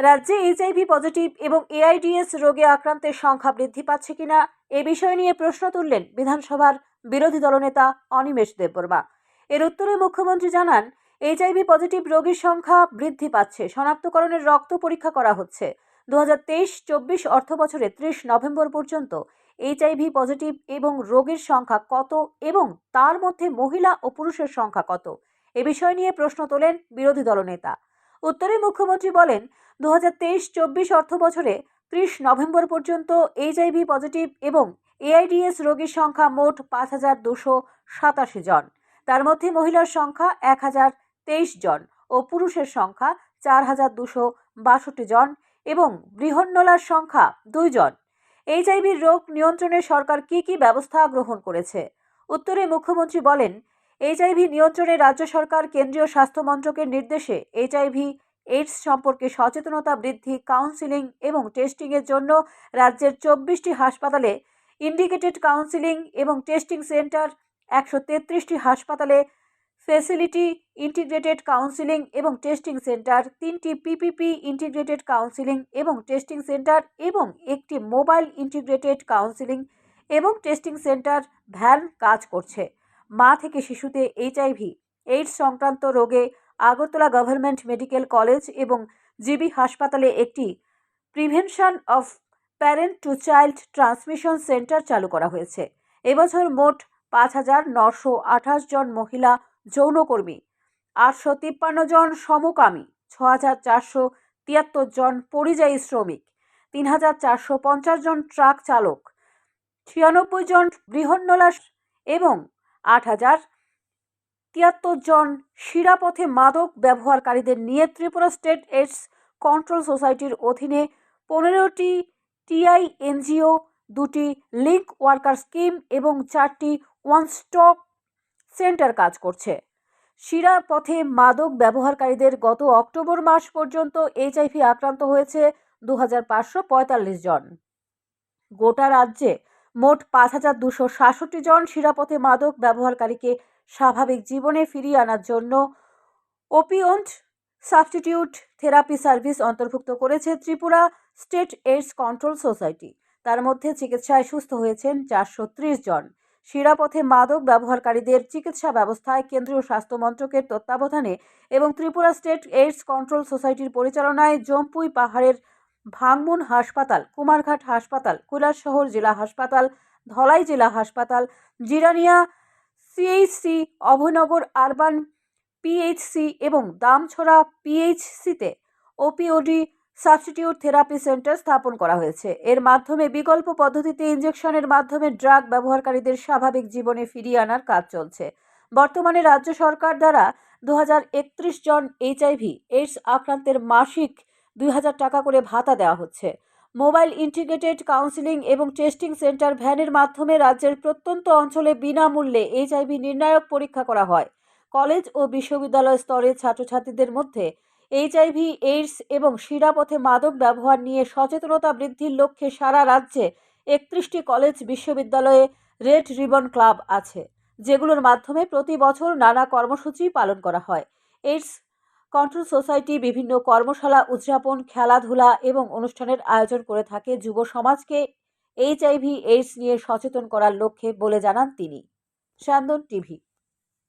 রাজ্যে HIV positive এবং AIDS রোগে আক্রান্তের সংখ্যা বৃদ্ধি পাচ্ছে কিনা এ বিষয় নিয়ে প্রশ্ন তুললেন বিধানসভার বিরোধী দলনেতা অনিমেষ দেববর্মা। এর উত্তরে মুখ্যমন্ত্রী জানান এইচআইভি পজিটিভ রোগীর সংখ্যা বৃদ্ধি পাচ্ছে, শনাক্তকরণের রক্ত পরীক্ষা করা হচ্ছে। দু হাজার তেইশ, চব্বিশ অর্থ বছরে ত্রিশ নভেম্বর পর্যন্ত এইচআইভি পজিটিভ এবং রোগীর সংখ্যা কত এবং তার মধ্যে মহিলা ও পুরুষের সংখ্যা কত? এ বিষয় নিয়ে প্রশ্ন তোলেন বিরোধী দলনেতা। উত্তরে মুখ্যমন্ত্রী বলেন দু হাজার তেইশ চব্বিশ অর্থ বছরে ত্রিশ নভেম্বর পর্যন্ত এইচআইভি পজিটিভ এবং এআইডিএস রোগীর সংখ্যা মোট পাঁচ হাজার দুশো সাতাশি জন। তার মধ্যে মহিলার সংখ্যা এক হাজার তেইশ জন ও পুরুষের সংখ্যা চার হাজার দুশো বাষট্টি জন এবং বৃহন্নলার সংখ্যা দুই জন। এইচআইভির রোগ নিয়ন্ত্রণে সরকার কী কী ব্যবস্থা গ্রহণ করেছে? উত্তরে মুখ্যমন্ত্রী বলেন এইচআইভি নিয়ন্ত্রণে রাজ্য সরকার কেন্দ্রীয় স্বাস্থ্য মন্ত্রকের নির্দেশে এইচআইভি এইডস সম্পর্কে সচেতনতা বৃদ্ধি কাউন্সিলিং এবং টেস্টিংয়ের জন্য রাজ্যের চব্বিশটি হাসপাতালে ইন্ডিকেটেড কাউন্সিলিং এবং টেস্টিং সেন্টার একশো তেত্রিশটি হাসপাতালে ফেসিলিটি ইন্টিগ্রেটেড কাউন্সিলিং এবং টেস্টিং সেন্টার তিনটি পিপিপি ইন্টিগ্রেটেড কাউন্সিলিং এবং টেস্টিং সেন্টার এবং একটি মোবাইল ইন্টিগ্রেটেড কাউন্সিলিং এবং টেস্টিং সেন্টার ভ্যান কাজ করছে। মা থেকে শিশুতে এইচআইভি এইডস সংক্রান্ত রোগে আগরতলা গভর্নমেন্ট মেডিকেল কলেজ এবং জিবি হাসপাতালে একটি prevention of parent to child transmission centre চালু করা হয়েছে। এবছর মোট পাঁচ হাজার নশো আঠাশ জন মহিলা যৌনকর্মী, আটশো তিপ্পান্ন জন সমকামী, ছ হাজার চারশো তিয়াত্তর জন পরিযায়ী শ্রমিক, তিন হাজার চারশো পঞ্চাশ জন ট্রাক চালক, ছিয়ানব্বই জন বৃহন্নলা এবং আট হাজার। তিয়াত্তর জন শিরাপথে মাদক ব্যবহারকারীদের নিয়ে ত্রিপুরা স্টেট এইডস কন্ট্রোল সোসাইটির অধীনে পনেরোটি টিআই এনজিও, দুটি লিঙ্ক ওয়ার্কার স্কিম এবং চারটি ওয়ান স্টপ সেন্টার কাজ করছে। শিরাপথে মাদক ব্যবহারকারীদের গত অক্টোবর মাস পর্যন্ত এইচআইভি আক্রান্ত হয়েছে দু হাজার পাঁচশো পঁয়তাল্লিশ জন। গোটা রাজ্যে মোট পাঁচ হাজার দুশো সাতষট্টি জন শিরাপথে মাদক ব্যবহারকারীকে স্বাভাবিক জীবনে ফিরিয়ে আনার জন্য ওপিওন্ট সাবস্টিটিউট থেরাপি সার্ভিস অন্তর্ভুক্ত করেছে Tripura state AIDS control society. তার মধ্যে চিকিৎসায় সুস্থ হয়েছেন চারশো ত্রিশ জন। শিরাপথে মাদক ব্যবহারকারীদের চিকিৎসা ব্যবস্থায় কেন্দ্রীয় স্বাস্থ্য মন্ত্রকের তত্ত্বাবধানে এবং ত্রিপুরা স্টেট এইডস কন্ট্রোল সোসাইটির পরিচালনায় জম্পুই পাহাড়ের ভাংমুন হাসপাতাল, কুমারঘাট হাসপাতাল কৈলাসশহর জেলা হাসপাতাল, ধলাই জেলা হাসপাতাল, Jirania CHC Abhoynagar urban PHC এবং দামছড়া পিএইচসিতে ওপিওডি সাবস্টিটিউট থেরাপি সেন্টার স্থাপন করা হয়েছে। এর মাধ্যমে বিকল্প পদ্ধতিতে ইঞ্জেকশনের মাধ্যমে ড্রাগ ব্যবহারকারীদের স্বাভাবিক জীবনে ফিরিয়ে আনার কাজ চলছে। বর্তমানে রাজ্য সরকার দ্বারা দু হাজার একত্রিশ জন এইচআইভি এইডস আক্রান্তের মাসিক দুই হাজার টাকা করে ভাতা দেওয়া হচ্ছে। মোবাইল ইন্টিগ্রেটেড কাউন্সিলিং এবং টেস্টিং সেন্টার ভ্যানের মাধ্যমে রাজ্যের প্রত্যন্ত অঞ্চলে বিনামূল্যে এইচআইভি নির্ণায়ক পরীক্ষা করা হয়। কলেজ ও বিশ্ববিদ্যালয় স্তরের ছাত্রছাত্রীদের মধ্যে এইচআইভি, এইডস এবং শিরাপথে মাদক ব্যবহার নিয়ে সচেতনতা বৃদ্ধির লক্ষ্যে সারা রাজ্যে একত্রিশটি কলেজ, বিশ্ববিদ্যালয়ে রেড রিবন ক্লাব আছে, যেগুলোর মাধ্যমে প্রতি বছর নানা কর্মসূচি পালন করা হয়। এইডস কন্ট্রোল সোসাইটি বিভিন্ন কর্মশালা, উদযাপন, খেলাধুলা এবং অনুষ্ঠানের আয়োজন করে থাকে যুব সমাজকে এইচআইভি এইডস নিয়ে সচেতন করার লক্ষ্যে বলে জানান তিনি। স্যান্দন টিভি